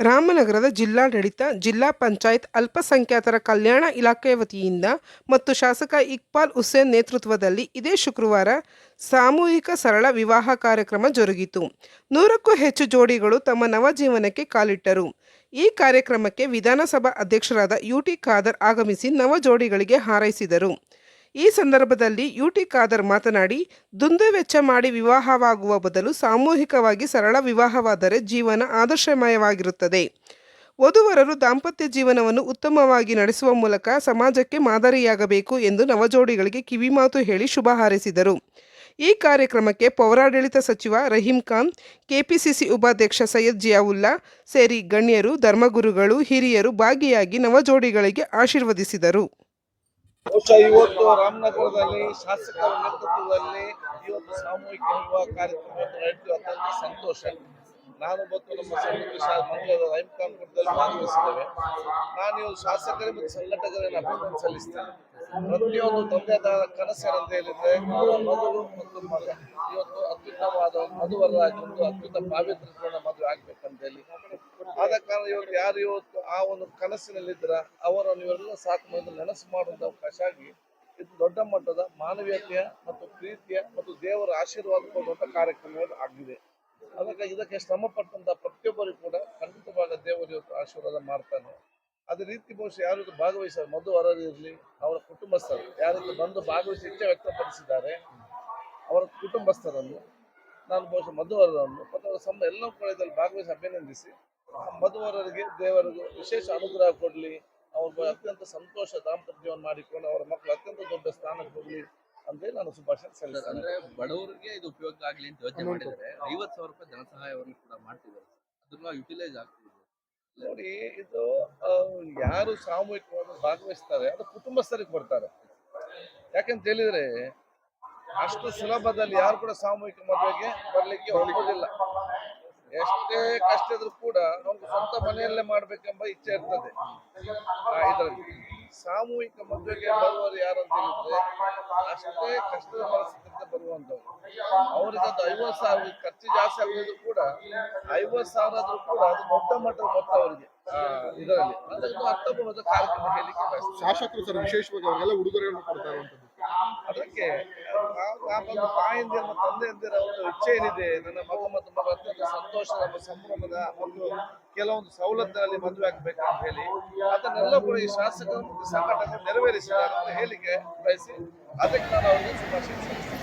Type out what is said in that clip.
ರಾಮನಗರದ ಜಿಲ್ಲಾಡಳಿತ, ಜಿಲ್ಲಾ ಪಂಚಾಯತ್ ಅಲ್ಪಸಂಖ್ಯಾತರ ಕಲ್ಯಾಣ ಇಲಾಖೆ ವತಿಯಿಂದ ಮತ್ತು ಶಾಸಕ ಇಕ್ಬಾಲ್ ಹುಸೇನ್ ನೇತೃತ್ವದಲ್ಲಿ ಇದೇ ಶುಕ್ರವಾರ ಸಾಮೂಹಿಕ ಸರಳ ವಿವಾಹ ಕಾರ್ಯಕ್ರಮ ಜರುಗಿತು. ನೂರಕ್ಕೂ ಹೆಚ್ಚು ಜೋಡಿಗಳು ತಮ್ಮ ನವಜೀವನಕ್ಕೆ ಕಾಲಿಟ್ಟರು. ಈ ಕಾರ್ಯಕ್ರಮಕ್ಕೆ ವಿಧಾನಸಭಾ ಅಧ್ಯಕ್ಷರಾದ ಯುಟಿ ಖಾದರ್ ಆಗಮಿಸಿ ನವ ಜೋಡಿಗಳಿಗೆ ಹಾರೈಸಿದರು. ಈ ಸಂದರ್ಭದಲ್ಲಿ ಯುಟಿ ಖಾದರ್ ಮಾತನಾಡಿ, ದುಂದು ವೆಚ್ಚ ಮಾಡಿ ವಿವಾಹವಾಗುವ ಬದಲು ಸಾಮೂಹಿಕವಾಗಿ ಸರಳ ವಿವಾಹವಾದರೆ ಜೀವನ ಆದರ್ಶಮಯವಾಗಿರುತ್ತದೆ. ವಧುವರರು ದಾಂಪತ್ಯ ಜೀವನವನ್ನು ಉತ್ತಮವಾಗಿ ನಡೆಸುವ ಮೂಲಕ ಸಮಾಜಕ್ಕೆ ಮಾದರಿಯಾಗಬೇಕು ಎಂದು ನವಜೋಡಿಗಳಿಗೆ ಕಿವಿಮಾತು ಹೇಳಿ ಶುಭ ಹಾರೈಸಿದರು. ಈ ಕಾರ್ಯಕ್ರಮಕ್ಕೆ ಪೌರಾಡಳಿತ ಸಚಿವ ರಹೀಂ ಖಾನ್, ಕೆಪಿಸಿಸಿ ಉಪಾಧ್ಯಕ್ಷ ಸೈಯದ್ ಜಿಯಾವುಲ್ಲಾ ಸೇರಿ ಗಣ್ಯರು, ಧರ್ಮಗುರುಗಳು, ಹಿರಿಯರು ಭಾಗಿಯಾಗಿ ನವಜೋಡಿಗಳಿಗೆ ಆಶೀರ್ವದಿಸಿದರು. ಬಹುಶಃ ಇವತ್ತು ರಾಮನಗರದಲ್ಲಿ ಶಾಸಕರ ನೇತೃತ್ವದಲ್ಲಿ ಇವತ್ತು ಸಾಮೂಹಿಕ ವಿವಾಹ ಕಾರ್ಯಕ್ರಮ ಅತ್ಯಂತ ಸಂತೋಷ. ನಾನು ಮತ್ತು ನಮ್ಮ ಸಂಘಟನೆ ಶಾ ಮಂಗಳೂರು ರೈಮ್ ಕಾನ್ಪುರದಲ್ಲಿ ಭಾಗವಹಿಸಿದ್ದೇವೆ. ನಾನು ಇವತ್ತು ಶಾಸಕರೇ ಮತ್ತು ಸಂಘಟಕರನ್ನು ಅಭಿನಂದನೆ ಸಲ್ಲಿಸ್ತೇನೆ. ಪ್ರತಿಯೊಂದು ತಂದೆದಾರ ಕನಸಿನಂತೆ ಹೇಳಿದ್ರೆ ಮಗಳು ಮತ್ತು ಮಗ ಇವತ್ತು ಅತ್ಯುತ್ತಮವಾದ ಮಧುವರಾಗಿ ಒಂದು ಅತ್ಯುತ್ತಮ ಪಾವಿತ್ರ್ಯಪೂರ್ಣ ಮದುವೆ ಆಗ್ಬೇಕಂತ ಹೇಳಿ ಆದ ಕಾರಣ ಇವತ್ತು ಯಾರು ಇವತ್ತು ಆ ಒಂದು ಕನಸಿನಲ್ಲಿದ್ರ ಅವರನ್ನು ಇವರೆಲ್ಲ ಸಾಕು ಮೊದಲು ನೆನಸು ಮಾಡುವಂಥ ಅವಕಾಶ ಆಗಿ ಇದು ದೊಡ್ಡ ಮಟ್ಟದ ಮಾನವೀಯತೆಯ ಮತ್ತು ಪ್ರೀತಿಯ ಮತ್ತು ದೇವರ ಆಶೀರ್ವಾದ ದೊಡ್ಡ ಕಾರ್ಯಕ್ರಮ ಆಗಿದೆ. ಅದಕ್ಕೆ ಇದಕ್ಕೆ ಶ್ರಮ ಪಟ್ಟಂತ ಪ್ರತಿಯೊಬ್ಬರಿಗೂ ಕೂಡ ಖಂಡಿತವಾಗ ದೇವರು ಇವತ್ತು ಆಶೀರ್ವಾದ ಮಾಡ್ತಾನೆ ಅದೇ ರೀತಿ ಬಹುಶಃ ಯಾರು ಇದು ಭಾಗವಹಿಸ ಮಧು ಇರಲಿ, ಅವರ ಕುಟುಂಬಸ್ಥರು ಯಾರು ಬಂದು ಭಾಗವಹಿಸಿ ಇಚ್ಛೆ ವ್ಯಕ್ತಪಡಿಸಿದ್ದಾರೆ. ಅವರ ಕುಟುಂಬಸ್ಥರನ್ನು, ನಾನು ಬಹುಶಃ ಮಧುವರರನ್ನು ಮತ್ತು ಅವರ ಸಂಬಂಧ ಎಲ್ಲ ಕೂಡ ಇದರಲ್ಲಿ ಭಾಗವಹಿಸಿ ಅಭಿನಂದಿಸಿ. ಮಧುವರರಿಗೆ ದೇವರಿಗೆ ವಿಶೇಷ ಅನುಗ್ರಹ ಕೊಡಲಿ. ಅವ್ರಿಗೆ ಅತ್ಯಂತ ಸಂತೋಷ ದಾಂಪತ್ಯ ಜೀವನ ಮಾಡಿಕೊಂಡು ಅವರ ಮಕ್ಕಳು ಅತ್ಯಂತ ದೊಡ್ಡ ಸ್ಥಾನಕ್ಕೆ ಹೋಗಲಿ ಅಂತೇಳಿ ನಾನು ಶುಭಾಶಯ ಸಲ್ಲಿಸ್ತೇನೆ. ಅಂದ್ರೆ ಬಡವರಿಗೆ ಇದು ಉಪಯೋಗ ಆಗಲಿ ಅಂತ ಯೋಚನೆ ಮಾಡಿದರೆ ಐವತ್ತು ಸಾವಿರ ರೂಪಾಯಿ ಧನಸಹಾಯವನ್ನು ಕೂಡ ಮಾಡ್ತಿದ್ದಾರೆ. ಅದನ್ನ ಯುಟಿಲೈಸ್ ಆಗ್ತಿದೆ ನೋಡಿ ಇದು ಯಾರು ಸಾಮೂಹಿಕವಾಗಿ ಭಾಗವಹಿಸ್ತಾರೆ ಅದು ಕುಟುಂಬಸ್ಥರಿಗೆ ಬರ್ತಾರೆ ಯಾಕಂತ ಹೇಳಿದ್ರೆ ಅಷ್ಟು ಸುಲಭದಲ್ಲಿ ಯಾರು ಕೂಡ ಸಾಮೂಹಿಕ ಮದುವೆಗೆ ಬರಲಿಕ್ಕೆ ಹೋಗೋದಿಲ್ಲ ಎಷ್ಟೇ ಕಷ್ಟ ಇದ್ರು ಕೂಡ ನಮ್ಗೆ ಸ್ವಂತ ಮನೆಯಲ್ಲೇ ಮಾಡ್ಬೇಕೆಂಬ ಇಚ್ಛೆ ಇರ್ತದೆ. ಇದರಲ್ಲಿ. ಸಾಮೂಹಿಕ ಮದುವೆಗೆ ಬರುವವರು ಯಾರು ಅಂತ ಹೇಳಿದ್ರೆ ಅಷ್ಟೇ ಕಷ್ಟದ ಪರಿಸ್ಥಿತಿಯಿಂದ ಬರುವಂತವ್ರು ಅವ್ರಿಗೆ ಅದು ಐವತ್ತು ಸಾವಿರ ಖರ್ಚು ಜಾಸ್ತಿ ಆಗಿದ್ರು ಕೂಡ ಐವತ್ತು ಸಾವಿರ ಆದ್ರೂ ಕೂಡ ಅದು ದೊಡ್ಡ ಮಟ್ಟದ ಮೊತ್ತ ಅವರಿಗೆ. ಇದರಲ್ಲಿ. ಅದನ್ನು ಅರ್ಥಪೂರ್ಣದ ಕಾರ್ಯಕ್ರಮ ಹೇಳಿಕೆ ಶಾಸಕರು ಸರ್ ವಿಶೇಷವಾಗಿ ಅವರೆಲ್ಲ ಉಡುಗೊರೆಗಳನ್ನು ಕೊಡ್ತಾರೆ ಅದಕ್ಕೆ ಒಂದು ತಾಯಿಂದಿರ ಮತ್ತು ತಂದೆಯಂದಿರ ಒಂದು ಇಚ್ಛೆ ಏನಿದೆ, ನನ್ನ ಮಗ ಮತ್ತು ಮಗ ಅತ್ಯಂತ ಸಂತೋಷದ ಮತ್ತು ಸಂಭ್ರಮದ ಒಂದು ಕೆಲವೊಂದು ಸವಲತ್ತಿನಲ್ಲಿ ಮದುವೆ ಆಗ್ಬೇಕಂತ ಹೇಳಿ, ಅದನ್ನೆಲ್ಲ ಕೂಡ ಈ ಶಾಸಕರು ಸಂಘಟನೆ ನೆರವೇರಿಸಿದ್ದಾರೆ ಅಂತ ಹೇಳಿಕೆ ಬಯಸಿ, ಅದಕ್ಕೆ ನಾನು ಅವರಿಗೆ ಶುಭಾಶಯ ಸಲ್ಲಿಸ್ತೇನೆ.